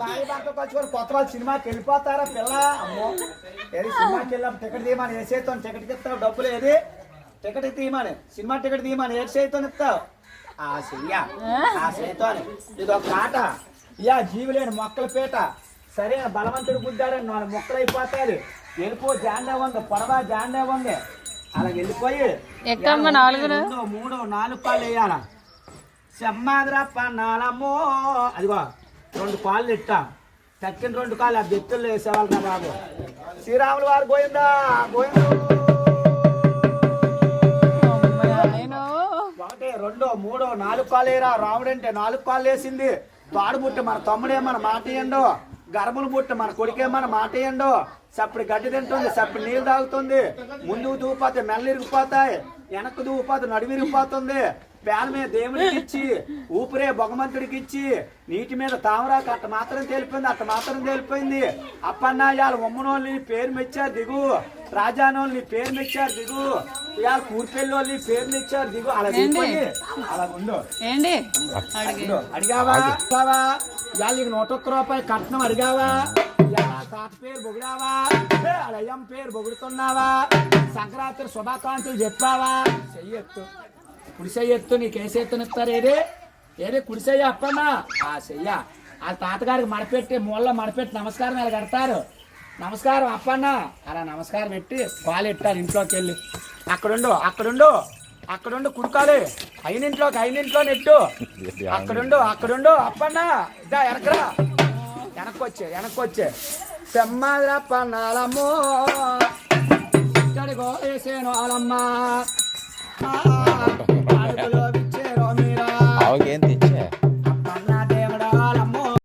భార్య భర్త కలుసుకొని కొత్త వాళ్ళు సినిమాకి వెళ్ళిపోతారా పిల్ల? అమ్మో. ఏది సినిమాకి వెళ్ళినప్పుడు టికెట్ తీయమని ఏ చేతో టికెట్ ఇస్తావు? డబ్బులు ఏది? టికెట్ తీయమని. సినిమా టికెట్ తీయమని ఏ చేతో ఇస్తావు? ఆ చెయ్య. ఆ చేతో ఇది ఒక ఆట ఇయా జీవులేని మొక్కల పీట. సరైన బలవంతుడు గుద్దాడని నాలుగు మొక్కలు అయిపోతాయి వెళ్ళిపో జాండే ఉంది పొడవ జాండే ఉంది. అలా వెళ్ళిపోయి మూడో నాలుగు కాళ్ళు వేయాలా? సెమ్మాదిరా పన్నాలమ్మో అదిగో. రెండు కాళ్ళు ఇట్టా తక్కిన రెండు కాళ్ళు ఆ బెత్తుల్లో వేసేవాళ్ళు నా బాబు. శ్రీరాములు వారు నేను ఒకటి రెండో మూడో నాలుగు కాళ్ళు వేయరా? రాముడు అంటే నాలుగు కాళ్ళు వేసింది. తాడు బుట్ట మన తమ్ముడే మన మాట ఇయ్యండు గర్భలు బుట్ట మన కొడుకే మన మాట ఇయ్యండు సప్పుడు గడ్డి తింటుంది సప్పుడు నీళ్ళు తాగుతుంది. ముందుకు దూపోతాయి మెల్ల ఇరిగిపోతాయి వెనక్కు దూపోతే నడుము పేన మీద దేవుడికి ఇచ్చి ఊపిరే భగవంతుడికి ఇచ్చి నీటి మీద తామరాకు అట్ట మాత్రం తేలిపోయింది అట్ట మాత్రం తేలిపోయింది. అప్పన్న ఇవాళ ఉమ్మనోళ్ళని పేరు మెచ్చారు దిగు. రాజానోళ్ళు నీ పేరు మెచ్చారు దిగు. ఇవాళ కూర్పెళ్ళోళ్ళు నీ పేరు మెచ్చారు దిగు. అలా దిగిపోయి అలా ఉండు. అడిగావా? అడిగావా ఇవాళ నీకు నూట ఒక్క రూపాయి కట్నం అడిగావా? ఇవాళ తాత పేరు ఏ, వాళ్ళ అయ్యం పేరు పొగుడుతున్నావా సంక్రాంతి శుభాకాంక్షలు చెప్పావా? చెయ్యెత్తు కుడిసయ్య ఎత్తు నీకు ఏ చేతునిస్తారు ఏది? ఏది? కుడి అప్పన్నా? ఆ చెయ్య. ఆ తాతగారికి మడపెట్టి మూల మడపెట్టి నమస్కారం ఇలా కడతారు. నమస్కారం అప్పన్న. అలా నమస్కారం పెట్టి కాలు ఎట్టారు ఇంట్లోకి వెళ్ళి అక్కడుండు అక్కడుండు అక్కడుండు కుడుకాలి. అయినింట్లోకి అయినింట్లో నెట్టు. అక్కడుండు అక్కడుండు అప్పన్న. ఇదా వెనకరా వెనక్కి వచ్చే సెమ్మదిరా పన్నాలమ్మో. ఇక్కడికో వేసేను వాళ్ళమ్మ. అడుగులో ఆమెకేం